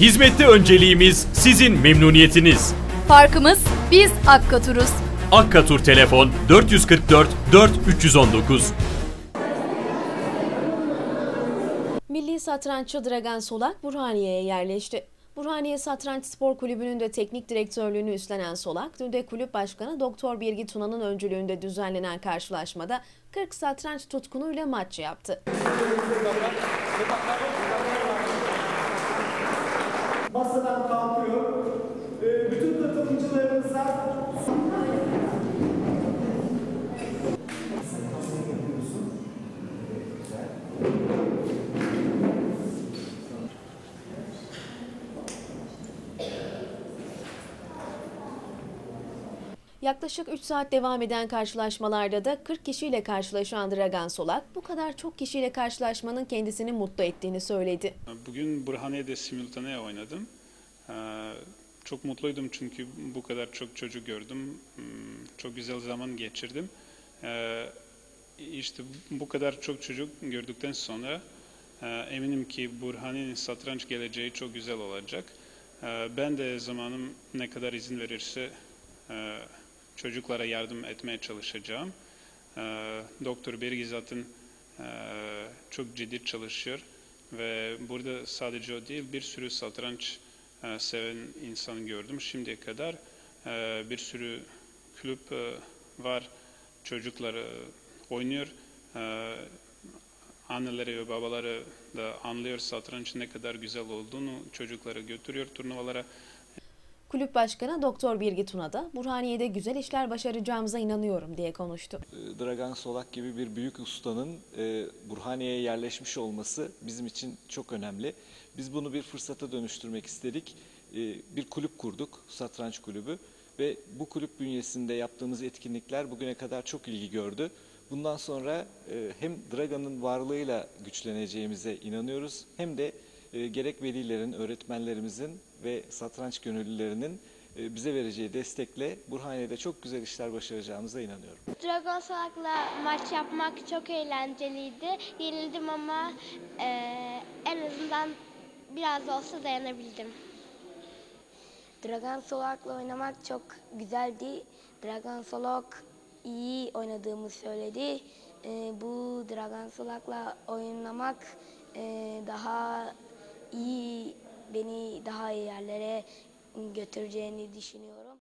Hizmette önceliğimiz sizin memnuniyetiniz. Farkımız biz Akkatur'uz. Akkatur telefon 444 4 319. Milli satranççı Dragan Solak Burhaniye'ye yerleşti. Burhaniye Satranç Spor Kulübü'nün de teknik direktörlüğünü üstlenen Solak, dün de kulüp başkanı Doktor Birgi Tuna'nın öncülüğünde düzenlenen karşılaşmada 40 satranç tutkunuyla maç yaptı. Masadan kalkıyor. Ee, bütün katılımcılarımıza Yaklaşık 3 saat devam eden karşılaşmalarda da 40 kişiyle karşılaşan Dragan Solak, bu kadar çok kişiyle karşılaşmanın kendisini mutlu ettiğini söyledi. Bugün Burhaniye'de simultane oynadım. Ee, Çok mutluydum çünkü bu kadar çok çocuk gördüm. Hmm, Çok güzel zaman geçirdim. Ee, İşte bu kadar çok çocuk gördükten sonra e, eminim ki Burhaniye'nin satranç geleceği çok güzel olacak. Ee, Ben de zamanım ne kadar izin verirse e, çocuklara yardım etmeye çalışacağım. Ee, Doktor Bergi zaten e, çok ciddi çalışıyor ve burada sadece o değil bir sürü satranç e, seven insan gördüm şimdiye kadar. E, Bir sürü kulüp var, çocuklar oynuyor. Anneleri ve babaları da anlıyor satrançın ne kadar güzel olduğunu, çocukları götürüyor turnuvalara. Kulüp başkanı Doktor Birgi Tuna da Burhaniye'de güzel işler başaracağımıza inanıyorum diye konuştu. E, Dragan Solak gibi bir büyük ustanın e, Burhaniye'ye yerleşmiş olması bizim için çok önemli. Biz bunu bir fırsata dönüştürmek istedik. E, bir kulüp kurduk, satranç kulübü ve bu kulüp bünyesinde yaptığımız etkinlikler bugüne kadar çok ilgi gördü. Bundan sonra e, hem Dragan'ın varlığıyla güçleneceğimize inanıyoruz hem de e, gerek velilerin, öğretmenlerimizin ve satranç gönüllülerinin e, bize vereceği destekle Burhaniye'de çok güzel işler başaracağımıza inanıyorum. Dragon Salak'la maç yapmak çok eğlenceliydi. Yenildim ama eee, en azından biraz da olsa dayanabildim. Dragan Solak'la oynamak çok güzeldi. Dragan Solak iyi oynadığımı söyledi. Ee, bu Dragan Solak'la oynamak e, daha iyi, beni daha iyi yerlere götüreceğini düşünüyorum.